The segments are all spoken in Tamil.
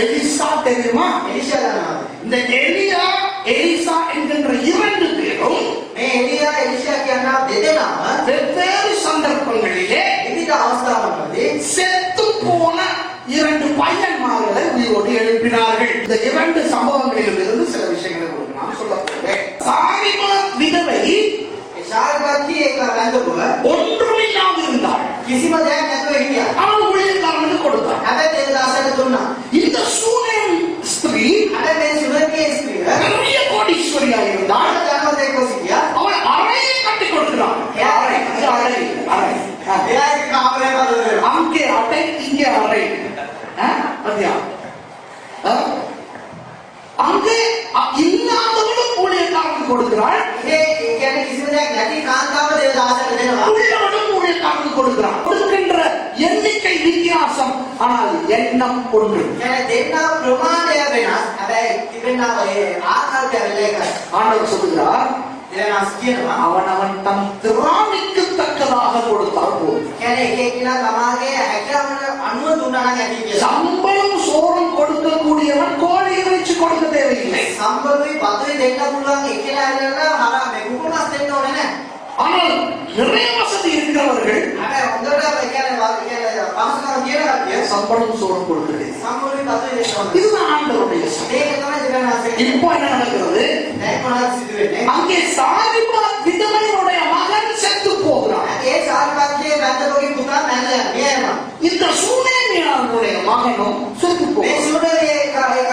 எலிசா தெரியுமா? எலிசா. இந்த எலியா எலிசா என்கின்ற இரண்டு பேரும் எலியா எலிசா கேனா தேதனாம வெவ்வேறு சந்தர்ப்பங்களிலே விவித அவஸ்தானங்களிலே செத்து போன இரண்டு பையன்மார்களை உயிரோடு எழுப்பினார்கள். இந்த இரண்டு சம்பவங்களில் அட்டை இங்கே அட்டை பத்தியா? அங்கே இல்லாதவனும் ஊழியக்காரனுக்கு கொடுக்கிறாள். உள்ளவனும் ஊழியக்காரனுக்கு கொடுக்கிறான் கொடுக்கின்ற எண்ணிக்கை வித்தியாசம். ஆனால் எண்ணம் ஒன்று. ஆண்டவர் சொல்லுகிறார் அவன் அவன் தன் திராணிக்கு தக்கதாக கொடுத்தால் போதும் சம்பளம் சோரம் கொடுக்க கூடியவன் கோழையை வச்சு கொடுக்க தேவையில்லை சம்பளம் பதவி தேட்டா உள்ளாங்க ஆனால் நிறைய வசதி இருக்கிறவர்கள் சம்பளம் சோரம் கொடுக்கிறது இதுதான் ஆண்டவருடைய இப்போ என்ன நடக்கிறது அங்கே சாதிப்பா விதம் கத்தருடைய புத்தகம் மேல ನ್ಯಾಯ ಇಂತ ಸುಮ್ಮನೆ ನೋಡಿ ಮಗನು ಸುತ್ತು ಸುಡದೆ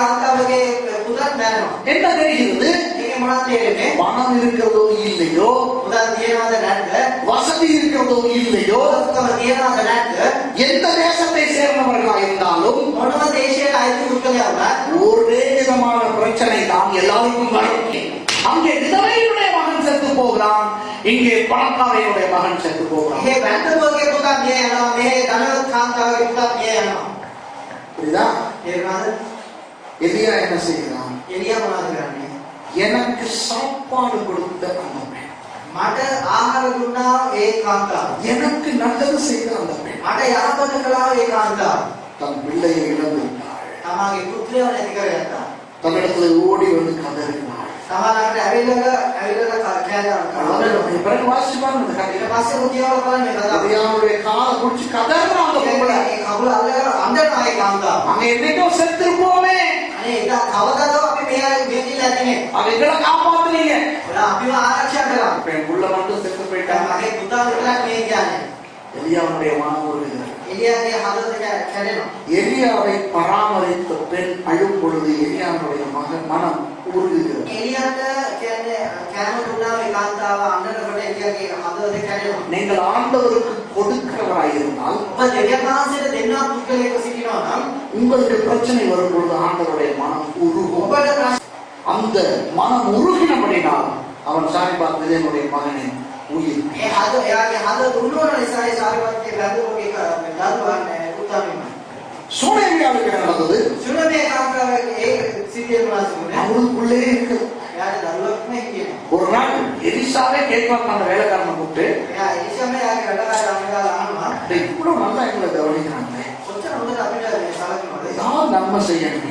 ಅಂತವರಿಗೆ புத்தகம் மேல என்ன தெரிகிறது? நீங்க மனத்தேருமே பணம் இருக்கிறதோ இல்லையோ? உதாரணமான நாட்டு வசதி இருக்கிறதோ இல்லையோ? உதாரணமான நாட்டு எந்த தேசத்தை சேர்ந்தவர்களாக இருந்தாலும் மனத தேசிய ஆய்வு கொடுக்கலையா ஒரே விதமான பிரச்சனை தான் எல்லாருக்கும் வரும் அங்கே விதவையுடைய மகன் செத்து போகிறான். இங்கே பணக்காரையுடைய மகன் செத்து போகிறான். ये बैंकर के पुता ये है ना मेरे धनवत खान का के पुता ये है ना புரியுதா ஏறாது எலியா என்ன செய்யறான் எலியா மாத்துறானே எனக்கு சாப்பாடு கொடுத்த அந்த பெண் மட ஆகாரம் கொடுத்தா ஏகாந்தா எனக்கு நல்லது செய்த அந்த பெண் மட யாபனங்களா ஏகாந்தா தன் பிள்ளையை இழந்து விட்டாள் ஓடி வந்து கதறினார் සමහරවිට ඇවිල්ලා ඇවිල්ලා කෑ பிறகு வாசிச்சு பாருங்க இந்த ඊට கதையில පස්සේ මුතියවල බලන්න මේ කතාව. எலியாவுடைய காலை குடிச்சு கதறான் அந்த பொம்பளை ඒ කකුල අල්ලගෙන අඬනවා ඒ කාන්තාව. அங்க என்னைக்கோ செத்துருப்போமே අනේ ඉතින් කවදාද අපි මෙයා ගෙතිලා ඇතිනේ. அவங்களை காப்பாத்துனீங்க ඔයා අපිව ආරක්ෂා කළා. இப்ப என் புள்ள மட்டும் செத்து දැන් போயிட்டாங்க මගේ පුතා විතරක් මේ කියන්නේ. எலியாவுடைய மனம் உருகுகிறது එළියාගේ හදවත කැ- කැඩෙනවා. எலியாவை பராமரித்த பெண் அழும் பொழுது எலியாவுடைய மகன் மனம் நீங்கள் ஆண்டவருக்கு கொடுக்கிறவராயிருந்தால் உங்களுக்கு பிரச்சனை வரும் பொழுது ஆண்டவருடைய மனம் உருகும். அந்த மனம் உருகினபடினால் அவன் சாமி சாரிபாத் விஜயனுடைய மகனை உயிர். சூழ்நிலையாவுக்கு நடந்தது? அவருக்குள்ளே இருக்கிறது ஒரு நாள் எரிசாவே கேட்பாங்க அந்த வேலைக்காரனை கூப்பிட்டு. இவ்வளவு நல்லா எங்களை கவனிக்கிறாங்களே. நான் நன்மை செய்யணும்?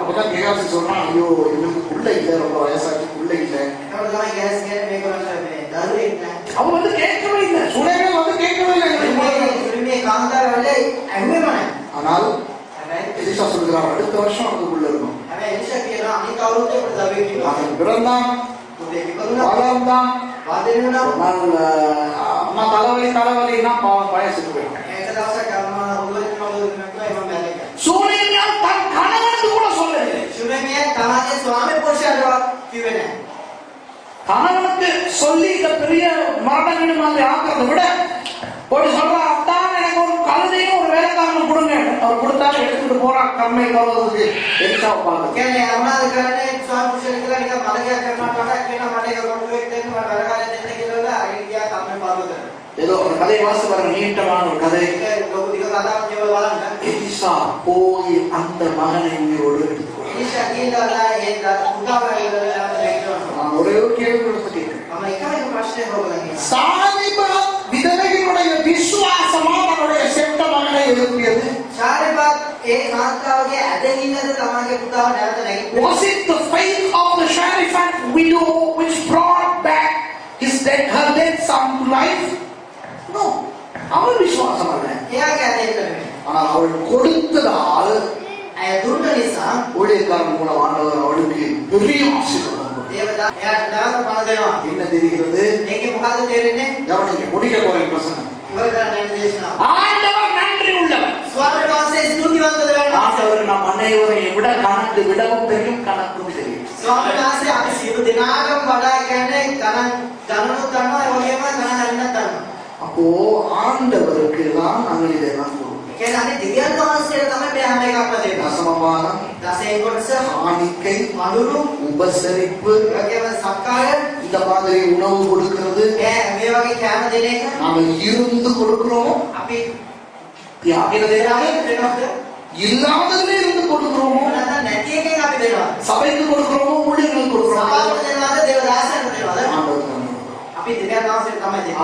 அப்பதான் கேகாசி சொல்றான் ஐயோ இவனுக்கு புள்ள இல்ல ரொம்ப வயசாச்சு புள்ள இல்ல. அவன் வந்து கேட்கவே இல்லை சுனைவே வந்து கேட்கவே இல்லை ஆனால் எலிசா சொல்கிறான் அடுத்த வருஷம் அவனுக்கு உள்ள பிறந்தான் வளர்ந்தான். அம்மா தலைவலி தலைவலின்னா பாவம் பழைய செத்து போயிடும் சூரியன் தன் கணவனுக்கு கூட சொல்லவில்லை. சூரியன் தனது சுவாமி புருஷன் கணவனுக்கு சொல்லி இந்த பெரிய மரண வீடு மாதிரி ஆக்கிறத விட போய் சொல்ல ಪೂರಾ ಕಮ್ಮಿ ಬರೋದಕ್ಕೆ ಎಕ್ಸಾಮ್ ಮಾಡ್ತಾರೆ ಇದು ಕಲೆ ವಾಸ ನೀಟ ಮಾಡು ಕಲೆ ಈಶಾ போய் அந்த மகனை உயிரோடு நான் ஒரே ஒரு கேள்வி கொடுத்துட்டேன் சாலிபா விதவையினுடைய விசுவாசமா அவனுடைய செத்த மகனை எழுப்பியது? சாலிபா ඒ කාන්තාවගේ ඇදහිල්ලද තමන්ගේ පුතාව නැවත නැගිටින්නේ? Was it the faith of the Sharifat widow which brought back his dead, her dead son to life? No. அவள் விசுவாசம் அல்ல එයාගේ ඇදහිල්ල නෙමෙයි. ஆனால் அவள் கொடுத்ததால் ඇය දුන්න නිසා ஊழியக்காரன் மூலம் ஆண்டவர் அவளுக்கு பெரிய ஆசீர்வாதம் கொடுத்தார். දේවදා එයාට නැවත පණ දෙනවා. என்ன தெரிகிறது ඒකේ මොකද්ද තේරෙන්නේ? கவனிங்க முடிக்க போறேன் பிரசனம் ඉවර කරන්න යන දේශනාව. ஆண்டவர் நன்றி உள்ளவர் ස්වාමීන් වහන්සේ ස්තුතිවන්තද වෙන්න. ஆண்டவர் நம் அனைவரையும் விட கணக்கு விடவும் தெரியும் கணக்கும் தெரியும் ස්වාමීන් වහන්සේ අපි සියලු දෙනාටම වඩා කියන්නේ ගණන් ගණනුත් දන්නවා ඒ වගේම ගණන් හරිනත් දන්නවා. அப்போ ஆண்டவருக்கு தான் நாங்கள் இதெல்லாம் கொடுக்கிறோம் ඒ කියන්නේ අපි දෙවියන් වහන්සේට තමයි මේ හැම එකක්ම දෙන්නේ. தசமபானம் දසයෙන් කොටස, காணிக்கை මඩුරු, உபசரிப்பு ඒ වගේම සක්කාය, இந்த மாதிரி உணவு கொடுக்கிறது ඒ මේ වගේ කෑම දෙන එක நாங்கள் இருந்து கொடுக்கிறோமோ வியாபின தேவனாக இருக்கிறாங்க இல்லாமலே இருந்து கொடுக்கிறோமோ சபைக்கு கொடுக்கிறோமோ ஊழியர்களுக்கு கொடுக்கிறோம்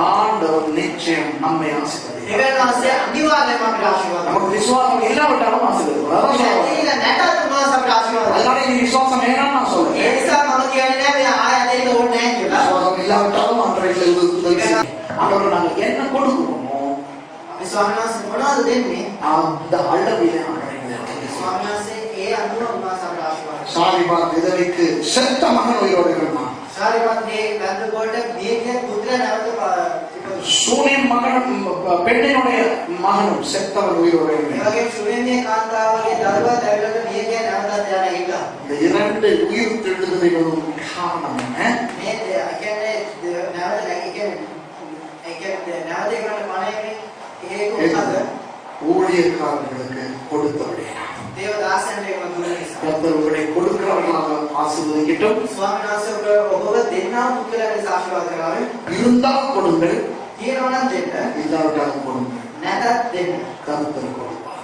ஆண்டவர் நிச்சயம் நம்மை ஆசிர்வதிக்கிறார் நமக்கு விசுவாசம் இல்லாவிட்டாலும் ஆசிர்வதிக்கிறார் அதனால நீ விசுவாசம் வேணாம் நான் சொல்றேன் விசுவாசம் இல்லாவிட்டாலும் ஆண்டவர் අපි ස්වාමීන් වහන්සේ මොනවද දෙන්නේ? அந்த அளவிலே ஆண்டவர்களை உதவி செய்யும். ස්වාමීන් වහන්සේ ඒ අනුව උන්වහන්සේ අපිට ආශිර්වාද කරනවා. சாரிபா விதவைக்கு செத்த மகன் உயிரோடு இருந்தான் ශාරිපත් මේ ගන්ධ කොට මියගේ පුත්‍රයා නැවත ප- ඉපදුනා. சூனியன் மகனும் பெண்ணினுடைய மகனும் செத்தவன் உயிரோடு ඒ இருந்தான் වගේම ශුන්‍යමය කාන්තාවගේ දරුවා දැවිලට මියගේ නැවතත් යන එක. இந்த இரண்டு உயிர் தெழுதலிலும் காரணம் ஊழியக்காரர்களுக்கு கொடுத்தவரே கத்தர் உங்களை கொடுக்கிறவர்களாக ஆசீர்வதிக்கட்டும் இருந்தால் கொடுங்கள் இல்லாவிட்டாலும் கொடுங்கள் கருத்தர் கொடுப்பார்